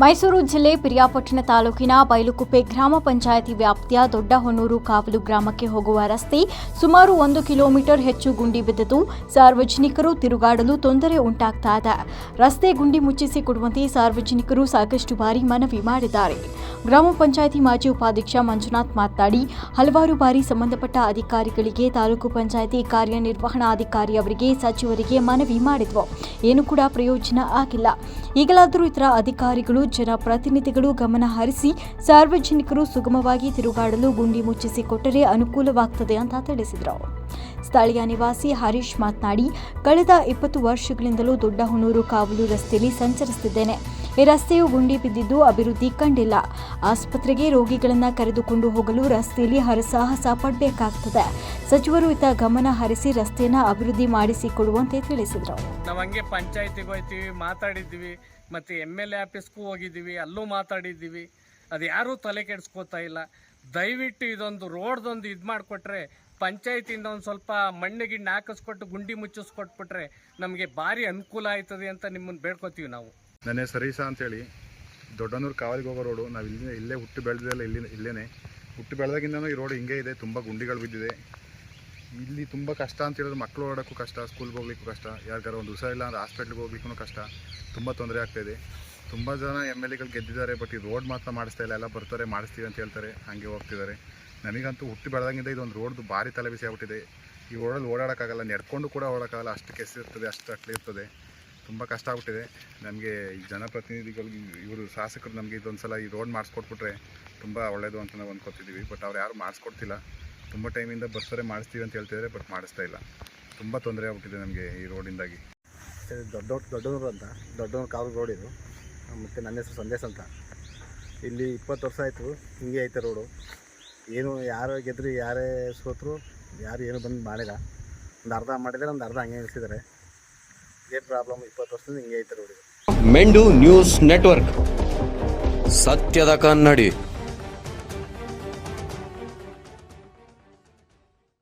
ಮೈಸೂರು ಜಿಲ್ಲೆ ಪಿರಿಯಾಪಟ್ಟಣ ತಾಲೂಕಿನ ಬೈಲುಕುಪ್ಪೆ ಗ್ರಾಮ ಪಂಚಾಯಿತಿ ವ್ಯಾಪ್ತಿಯ ದೊಡ್ಡಹೊನ್ನೂರು ಕಾವಲು ಗ್ರಾಮಕ್ಕೆ ಹೋಗುವ ರಸ್ತೆ ಸುಮಾರು ಒಂದು ಕಿಲೋಮೀಟರ್ ಹೆಚ್ಚು ಗುಂಡಿ ಬಿದ್ದಿದ್ದು. ಸಾರ್ವಜನಿಕರು ತಿರುಗಾಡಲು ತೊಂದರೆ ಉಂಟಾಗ್ತಾ ಇದೆ. ರಸ್ತೆ ಗುಂಡಿ ಮುಚ್ಚಿಸಿ ಕೊಡುವಂತೆ ಸಾರ್ವಜನಿಕರು ಸಾಕಷ್ಟು ಬಾರಿ ಮನವಿ ಮಾಡಿದ್ದಾರೆ. ಗ್ರಾಮ ಪಂಚಾಯಿತಿ ಮಾಜಿ ಉಪಾಧ್ಯಕ್ಷ ಮಂಜುನಾಥ್ ಮಾತನಾಡಿ, ಹಲವಾರು ಬಾರಿ ಸಂಬಂಧಪಟ್ಟ ಅಧಿಕಾರಿಗಳಿಗೆ, ತಾಲೂಕು ಪಂಚಾಯಿತಿ ಕಾರ್ಯನಿರ್ವಹಣಾಧಿಕಾರಿ ಅವರಿಗೆ, ಸಚಿವರಿಗೆ ಮನವಿ ಮಾಡಿದ್ವು. ಏನು ಕೂಡ ಪ್ರಯೋಜನ ಆಗಿಲ್ಲ. ಈಗಲಾದರೂ ಇತರ ಅಧಿಕಾರಿಗಳು ಜನಪ್ರತಿನಿಧಿಗಳು ಗಮನ ಹರಿಸಿ ಸಾರ್ವಜನಿಕರು ಸುಗಮವಾಗಿ ತಿರುಗಾಡಲು ಗುಂಡಿ ಮುಚ್ಚಿಸಿ ಕೊಟ್ಟರೆ ಅನುಕೂಲವಾಗ್ತದೆ ಅಂತ ತಿಳಿಸಿದರು. ಸ್ಥಳೀಯ ನಿವಾಸಿ ಹರೀಶ್ ಮಾತನಾಡಿ, ಕಳೆದ ಇಪ್ಪತ್ತು ವರ್ಷಗಳಿಂದಲೂ ದೊಡ್ಡ ಹುಣೂರು ಕಾವಲು ರಸ್ತೆಯಲ್ಲಿ ಸಂಚರಿಸುತ್ತಿದ್ದೇನೆ. ಈ ರಸ್ತೆಯು ಗುಂಡಿ ಬಿದ್ದಿದ್ದು ಅಭಿವೃದ್ಧಿ ಕಂಡಿಲ್ಲ. ಆಸ್ಪತ್ರೆಗೆ ರೋಗಿಗಳನ್ನು ಕರೆದುಕೊಂಡು ಹೋಗಲು ರಸ್ತೆಯಲ್ಲಿ ಹರಸಾಹಸ ಪಡಬೇಕಾಗ್ತದೆ. ಸಚಿವರು ಇತ್ತ ಗಮನ ಹರಿಸಿ ರಸ್ತೆಯನ್ನು ಅಭಿವೃದ್ಧಿ ಮಾಡಿಸಿಕೊಡುವಂತೆ ತಿಳಿಸಿದರು. ನಾವು ಪಂಚಾಯತಿಗೆ ಹೋಗ್ತೀವಿ ಮಾತಾಡಿದ್ದೀವಿ, ಮತ್ತು ಎಂ ಎಲ್ ಎ ಆಫೀಸ್ಗೂ ಹೋಗಿದ್ದೀವಿ, ಅಲ್ಲೂ ಮಾತಾಡಿದ್ದೀವಿ. ಅದು ಯಾರೂ ತಲೆ ಕೆಡಿಸ್ಕೋತಾ ಇಲ್ಲ. ದಯವಿಟ್ಟು ಇದೊಂದು ರೋಡ್ದೊಂದು ಇದು ಮಾಡಿಕೊಟ್ರೆ ಪಂಚಾಯತಿಯಿಂದ ಒಂದು ಸ್ವಲ್ಪ ಮಣ್ಣು ಗಿಣ್ಣು ಹಾಕಿಸ್ಕೊಟ್ಟು ಗುಂಡಿ ಮುಚ್ಚಿಸ್ಕೊಟ್ಬಿಟ್ರೆ ನಮಗೆ ಭಾರಿ ಅನುಕೂಲ ಆಯ್ತದೆ ಅಂತ ನಿಮ್ಮನ್ನು ಬೇಡ್ಕೋತೀವಿ ನಾವು. ನನ್ನ ಹೆಸರು ಸರೀಸ ಅಂತೇಳಿ. ದೊಡ್ಡನೂರು ಕಾವಲಿಗೆ ಹೋಗೋ ರೋಡು. ನಾವು ಇಲ್ಲಿ, ಇಲ್ಲೇ ಹುಟ್ಟು ಬೆಳೆದಿಲ್ಲ ಇಲ್ಲಿ ಇಲ್ಲೇ ಹುಟ್ಟು ಬೆಳೆದಾಗಿಂದನೂ ಈ ರೋಡ್ ಹಿಂಗೆ ಇದೆ. ತುಂಬ ಗುಂಡಿಗಳು ಬಿದ್ದಿದೆ. ಇಲ್ಲಿ ತುಂಬ ಕಷ್ಟ ಅಂತ ಹೇಳಿದ್ರೆ ಮಕ್ಕಳು ಓಡೋಕ್ಕೂ ಕಷ್ಟ ಸ್ಕೂಲ್ಗೆ ಹೋಗ್ಲಿಕ್ಕೂ ಕಷ್ಟ. ಯಾರಿಗಾರ ಒಂದು ಹುಷಾರಿಲ್ಲ ಅಂದರೆ ಹಾಸ್ಪಿಟ್ಲಿಗೆ ಹೋಗ್ಲಿಕ್ಕೂ ಕಷ್ಟ. ತುಂಬ ತೊಂದರೆ ಆಗ್ತಾಯಿದೆ ತುಂಬ ಜನ ಎಂ ಎಲ್ ಎಗಳು ಗೆದ್ದಿದ್ದಾರೆ ಬಟ್ ಈ ರೋಡ್ ಮಾತ್ರ ಮಾಡಿಸ್ತಾ ಇಲ್ಲ. ಎಲ್ಲ ಬರ್ತಾರೆ, ಮಾಡಿಸ್ತೀವಿ ಅಂತ ಹೇಳ್ತಾರೆ. ಹಾಗೆ ಹೋಗ್ತಿದ್ದಾರೆ. ನನಗಂತೂ ಹುಟ್ಟಿ ಬೆಳೆದಾಗಿಂದ. ಇದೊಂದು ರೋಡ್ದು ಭಾರಿ ತಲೆ ಬಿಸಿ ಆಗ್ಬಿಟ್ಟಿದೆ. ಈ ರೋಡಲ್ಲಿ ಓಡಾಡೋಕ್ಕಾಗಲ್ಲ. ನಡ್ಕೊಂಡು ಕೂಡ ಓಡೋಕ್ಕಾಗಲ್ಲ ಅಷ್ಟು ಕೆಸಿರ್ತದೆ ಅಷ್ಟು ಅಟ್ಲಿ ಇರ್ತದೆ. ತುಂಬ ಕಷ್ಟ ಆಗ್ಬಿಟ್ಟಿದೆ. ನಮಗೆ ಈ ಜನಪ್ರತಿನಿಧಿಗಳು ಇವರು ಶಾಸಕರು ನಮಗೆ ಇದೊಂದು ಸಲ ಈ ರೋಡ್ ಮಾಡಿಸ್ಕೊಟ್ಬಿಟ್ರೆ ತುಂಬ ಒಳ್ಳೆಯದು ಅಂತ ನಾವು ಅಂದ್ಕೊತಿದ್ದೀವಿ ಬಟ್ ಅವ್ರು ಯಾರು ಮಾಡಿಸ್ಕೊಡ್ತಿಲ್ಲ. ತುಂಬ ಟೈಮಿಂದ ಬರ್ತಾರೆ, ಮಾಡಿಸ್ತೀವಿ ಅಂತ ಹೇಳ್ತಿದ್ದಾರೆ ಬಟ್ ಮಾಡಿಸ್ತಾ ಇಲ್ಲ. ತುಂಬ ತೊಂದರೆ ಆಗ್ಬಿಟ್ಟಿದೆ ನಮಗೆ ಈ ರೋಡಿಂದಾಗಿ ದೊಡ್ಡ ದೊಡ್ಡ ದೊಡ್ಡನೂರು ಅಂತ. ದೊಡ್ಡನೂರು ಕಾವಲು ರೋಡ್ ಇದು. ಮತ್ತು ನನ್ನ ಹೆಸರು ಸಂದೇಶ್ ಅಂತ. ಇಲ್ಲಿ ಇಪ್ಪತ್ತು ವರ್ಷ ಆಯಿತು, ಹಿಂಗೆ ಐತೆ ರೋಡು ಏನು ಯಾರು ಗೆದ್ರಿ, ಯಾರೇ ಸೋತರು, ಯಾರು ಏನು ಬಂದು ಮಾಡಿಲ್ಲ. ಒಂದು ಅರ್ಧ ಮಾಡಿದರೆ ಒಂದು ಅರ್ಧ ಹಂಗೆ ನಿಲ್ಲಿಸಿದ್ದಾರೆ ಏನು ಪ್ರಾಬ್ಲಮ್ ಇಪ್ಪತ್ತು ವರ್ಷದಿಂದ ಹಿಂಗೆ ಐತೆ ರೋಡು ಮೆಂಡು ನ್ಯೂಸ್ ನೆಟ್ವರ್ಕ್. ಸತ್ಯದ ಕನ್ನಡಿ.